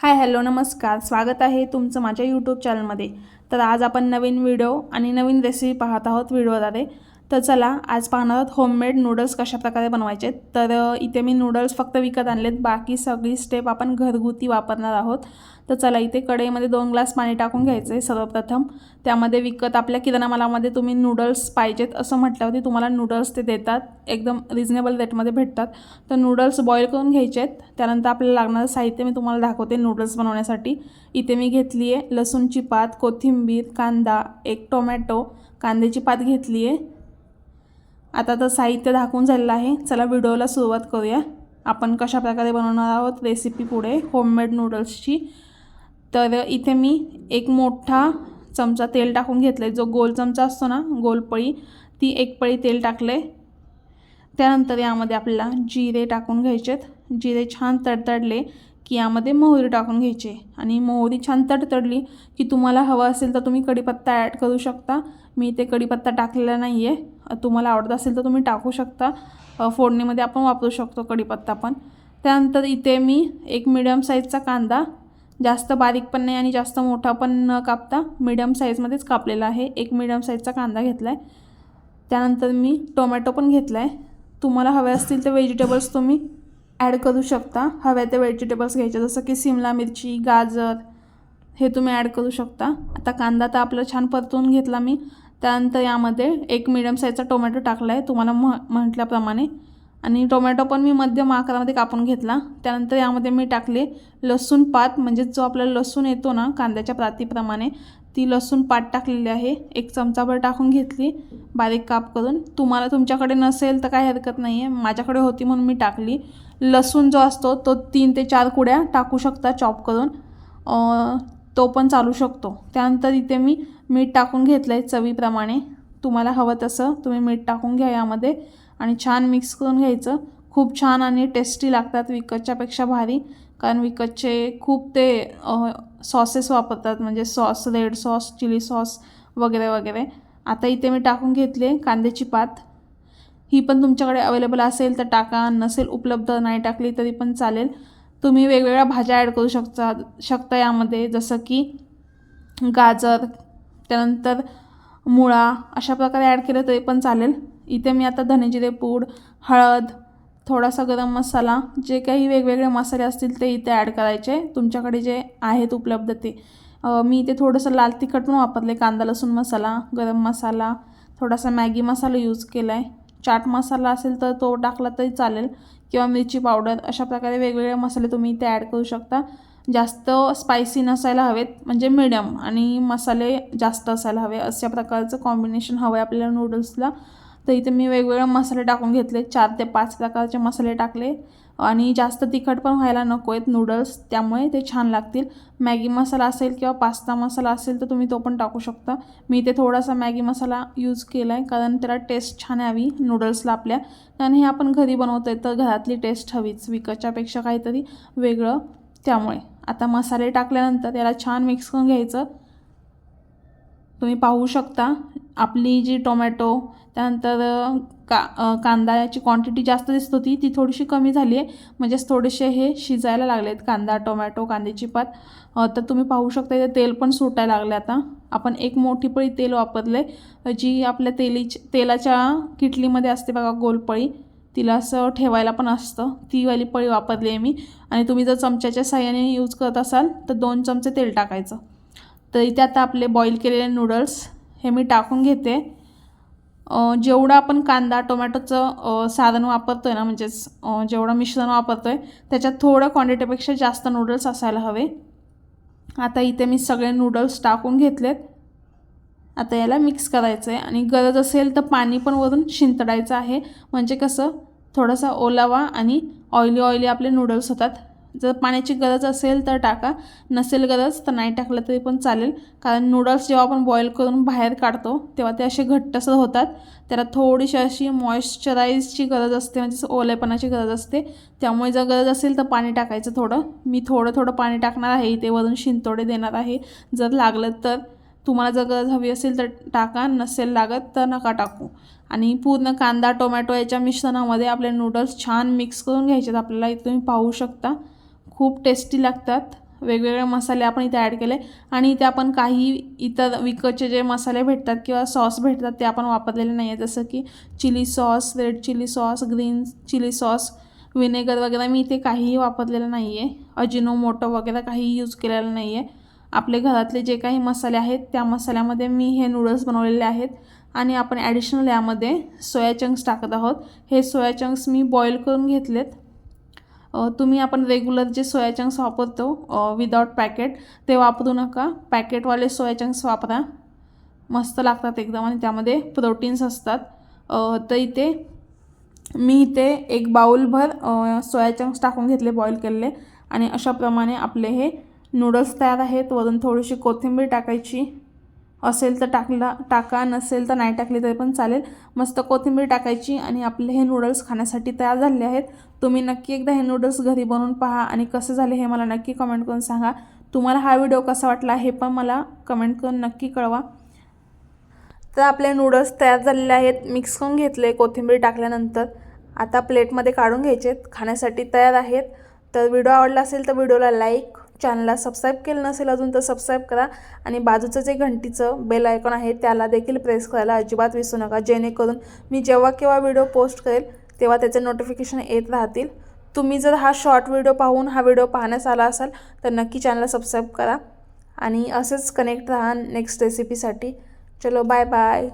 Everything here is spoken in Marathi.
हाय हॅलो नमस्कार. स्वागत आहे तुमचं माझ्या यूट्यूब चॅनलमध्ये तर आज आपण नवीन व्हिडिओ आणि नवीन रेसिपी पाहत आहोत व्हिडिओद्वारे तर चला आज पाहणार आहोत होममेड नूडल्स कशा प्रकारे बनवायचे. आहेत. तर इथे मी नूडल्स फक्त विकत आणलेत. बाकी सगळी स्टेप आपण घरगुती वापरणार आहोत. तर चला इथे कढईमध्ये दोन ग्लास पाणी टाकून घ्यायचं आहे सर्वप्रथम. त्यामध्ये विकत आपल्या किराणा मालामध्ये तुम्ही नूडल्स पाहिजेत असं म्हटल्यावरती तुम्हाला नूडल्स ते देतात. एकदम रिजनेबल रेटमध्ये भेटतात. तर नूडल्स बॉईल करून घ्यायचे आहेत. त्यानंतर आपल्याला लागणारं साहित्य मी तुम्हाला दाखवते नूडल्स बनवण्यासाठी. इथे मी घेतली आहे लसूणची पात कोथिंबीर कांदा एक टोमॅटो कांद्याची पात घेतली आहे आता तर साहित्य दाखवून झालेलं आहे. चला व्हिडिओला सुरुवात करूया. आपण कशा प्रकारे बनवणार आहोत रेसिपी पुढे होममेड नूडल्सची तर इथे मी एक मोठा चमचा तेल टाकून घेतलं आहे जो गोल चमचा असतो ना गोलपळी ती एक पळी तेल टाकले त्यानंतर यामध्ये आपल्याला जिरे टाकून घ्यायचेत. जिरे छान तडतडले. की यामध्ये मोहरी टाकून घ्यायचे. आणि मोहरी छान तडतडली की तुम्हाला हवं असेल तर तुम्ही कढीपत्ता ॲड करू शकता. मी इथे कढीपत्ता टाकलेला नाही आहे तुम्हाला आवडत असेल तर तुम्ही टाकू शकता. फोडणीमध्ये आपण वापरू शकतो कढीपत्ता पण. त्यानंतर इथे मी एक मिडियम साईजचा कांदा जास्त बारीक पण नाही आणि जास्त मोठा पण न कापता मिडियम साईजमध्येच कापलेला आहे. एक मिडियम साईजचा कांदा घेतला आहे त्यानंतर मी टोमॅटो पण घेतला आहे तुम्हाला हवे असतील तर व्हेजिटेबल्स तुम्ही ॲड करू शकता. हव्या ते व्हेजिटेबल्स घ्यायचे जसं की सिमला मिरची गाजर हे तुम्ही ॲड करू शकता. आता कांदा तर आपलं छान परतून घेतला मी. त्यानंतर यामध्ये एक मिडियम साईजचा टोमॅटो टाकला आहे तुम्हाला म्ह म्हटल्याप्रमाणे. आणि टोमॅटो पण मी मध्यम आकारामध्ये कापून घेतला. त्यानंतर यामध्ये मी टाकले लसूण पात. म्हणजे जो आपला लसूण येतो ना कांद्याच्या प्रातीप्रमाणे ती लसूण पाट टाकलेली आहे. एक चमचाभर टाकून घेतली. बारीक काप करून. तुम्हाला तुमच्याकडे नसेल तर काही हरकत नाही आहे माझ्याकडे होती म्हणून मी टाकली. लसूण जो असतो तो तीन ते चार कुड्या टाकू शकता चॉप करून. तो पण चालू शकतो. त्यानंतर इथे मी मीठ टाकून घेतलं आहे चवीप्रमाणे. तुम्हाला हवं तसं तुम्ही मीठ टाकून घ्या यामध्ये. आणि छान मिक्स करून घ्यायचं. खूप छान आणि टेस्टी लागतात विकतच्यापेक्षा भारी. कारण विकतचे खूप ते सॉसेस वापरतात. म्हणजे sauce red sauce chilli sauce वगैरे वगैरे. आता इथे मी टाकून घेतले कांद्याची पात. ही पण तुमच्याकडे अवेलेबल असेल तर टाका. नसेल उपलब्ध नाही टाकली तरी पण चालेल. तुम्ही वेगवेगळ्या भाज्या ॲड करू शकता शकता यामध्ये. जसं की गाजर त्यानंतर मुळा अशा प्रकारे ॲड केलं तरी पण चालेल. इथे मी आता धनेजिरे पूड हळद थोडासा गरम मसाला जे काही वेगवेगळे मसाले असतील ते इथे ॲड करायचे. तुमच्याकडे जे आहेत उपलब्ध ते मी इथे थोडंसं लाल तिखट पण वापरले. कांदा लसूण मसाला गरम मसाला थोडासा मॅगी मसाला यूज केला आहे चाट मसाला असेल तर तो टाकला तरी चालेल किंवा मिरची पावडर अशा प्रकारे वेगवेगळे मसाले तुम्ही इथे ॲड करू शकता. जास्त स्पायसी नसायला हवेत म्हणजे मिडियम आणि मसाले जास्त असायला हवे. अशा प्रकारचं कॉम्बिनेशन हवं आहे आपल्याला नूडल्सला तर इथे मी वेगवेगळे मसाले टाकून घेतले. चार ते पाच प्रकारचे मसाले टाकले. आणि जास्त तिखट पण व्हायला नको आहेत नूडल्स त्यामुळे ते छान लागतील. मॅगी मसाला असेल किंवा पास्ता मसाला असेल तर तुम्ही तो पण टाकू शकता. मी इथे थोडासा मॅगी मसाला यूज केला आहे कारण त्याला टेस्ट छान यावी नूडल्सला आपल्या. कारण हे आपण घरी बनवतो आहे तर घरातली टेस्ट हवीच विकतच्यापेक्षा काहीतरी वेगळं. त्यामुळे आता मसाले टाकल्यानंतर त्याला छान मिक्स करून घ्यायचं. तुम्ही पाहू शकता. आपली जी टोमॅटो त्यानंतर का कांद्याची क्वांटिटी जास्त दिसत होती ती थोडीशी कमी झाली आहे. म्हणजेच थोडेसे हे शिजायला लागलेत कांदा टोमॅटो कांद्याची पात. तर तुम्ही पाहू शकता इथे तेल पण सुटायला लागले आता. आपण एक मोठी पळी तेल वापरले जी आपल्या तेलीची तेलाच्या किटलीमध्ये असते बघा गोलपळी तिला असं ठेवायला पण असतं. ती वाली पळी वापरली आहे मी. आणि तुम्ही जर चमच्याच्या साह्याने यूज करत असाल तर दोन चमचे तेल टाकायचं. तर इथे आता आपले बॉईल केलेले नूडल्स हे मी टाकून घेते. जेवढं आपण कांदा टोमॅटोचं साधन वापरतो आहे ना म्हणजेच जेवढं मिश्रण वापरतो आहे त्याच्यात थोडं क्वांटिटीपेक्षा जास्त नूडल्स असायला हवे. आता इथे मी सगळे नूडल्स टाकून घेतलेत. आता याला मिक्स करायचं आहे आणि गरज असेल तर पाणी पण वरून शिंतडायचं आहे. म्हणजे कसं थोडासा ओलावा आणि ऑइली ऑइली आपले नूडल्स होतात. जर पाण्याची गरज असेल तर टाका. नसेल गरज तर नाही टाकलं तरी पण चालेल. कारण नूडल्स जेव्हा आपण बॉईल करून बाहेर काढतो तेव्हा ते असे घट्टसर होतात. त्याला थोडीशी अशी मॉइश्चराईजची गरज असते म्हणजे ओलेपणाची गरज असते. त्यामुळे जर गरज असेल तर पाणी टाकायचं थोडं. मी थोडं थोडं पाणी टाकणार आहे इथे वरून शिंतोडे देणार आहे. जर लागलं तर तुम्हाला जर गरज हवी असेल तर टाका नसेल लागत तर नका टाकू. आणि पूर्ण कांदा टोमॅटो याच्या मिश्रणामध्ये आपले नूडल्स छान मिक्स करून घ्यायचे आहेत आपल्याला तुम्ही पाहू शकता. खूप टेस्टी लागतात. वेगवेगळे मसाले आपण इथे ॲड केले. आणि इथे आपण काही इतर विकतचे जे मसाले भेटतात किंवा सॉस भेटतात ते आपण वापरलेले नाही आहे जसं की chilli sauce red chilli sauce green chilli sauce vinegar वगैरे मी इथे काहीही वापरलेलं नाही आहे अजिनोमोटो वगैरे काही यूज केलेलं नाही आहे आपले घरातले जे काही मसाले आहेत त्या मसाल्यामध्ये मी हे नूडल्स बनवलेले आहेत. आणि आपण ॲडिशनल यामध्ये सोया चंक्स टाकत आहोत. हे सोया चंक्स मी बॉईल करून घेतलेत. तुम्ही आपण रेग्युलर जे सोया चंक्स वापरतो विदाउट पॅकेट ते वापरू नका. पॅकेटवाले सोया चंक्स वापरा. मस्त लागतात एकदम आणि त्यामध्ये प्रोटीन्स असतात. तर इथे मी इथे एक बाऊलभर सोया चंक्स टाकून घेतले बॉईल केलेले आणि अशाप्रमाणे आपले हे नूडल्स तयार आहेत. वरून थोडीशी कोथिंबीर टाकायची. असेल तर टाकला टाका नसेल तर नाही टाकली तरी पण चालेल. मस्त कोथिंबीर टाकायची आणि आपले हे नूडल्स खाण्यासाठी तयार झाले आहेत. तुम्ही नक्की एकदा हे नूडल्स घरी बनवून पहा आणि कसे झाले हे मला नक्की कमेंट करून सांगा. तुम्हाला हा व्हिडिओ कसा वाटला हे पण मला कमेंट करून नक्की कळवा. तर आपले नूडल्स तयार झालेले आहेत. मिक्स करून घेतले कोथिंबीर टाकल्यानंतर. आता प्लेटमध्ये काढून घ्यायचे खाण्यासाठी तयार आहेत. तर व्हिडिओ आवडला असेल तर व्हिडिओला लाईक चॅनलला सबस्क्राईब केलं नसेल अजून तर सबस्क्राईब करा. आणि बाजूचं जे घंटीचं बेल आयकॉन आहे त्याला देखील प्रेस करायला अजिबात विसरू नका. जेणेकरून मी जेव्हा केव्हा व्हिडिओ पोस्ट करेल तेव्हा त्याचे नोटिफिकेशन येत राहतील. तुम्ही जर हा शॉर्ट व्हिडिओ पाहून हा व्हिडिओ पाहण्यास आला असाल तर नक्की चॅनलला सबस्क्राईब करा. आणि असेच कनेक्ट राहा नेक्स्ट रेसिपीसाठी चलो बाय बाय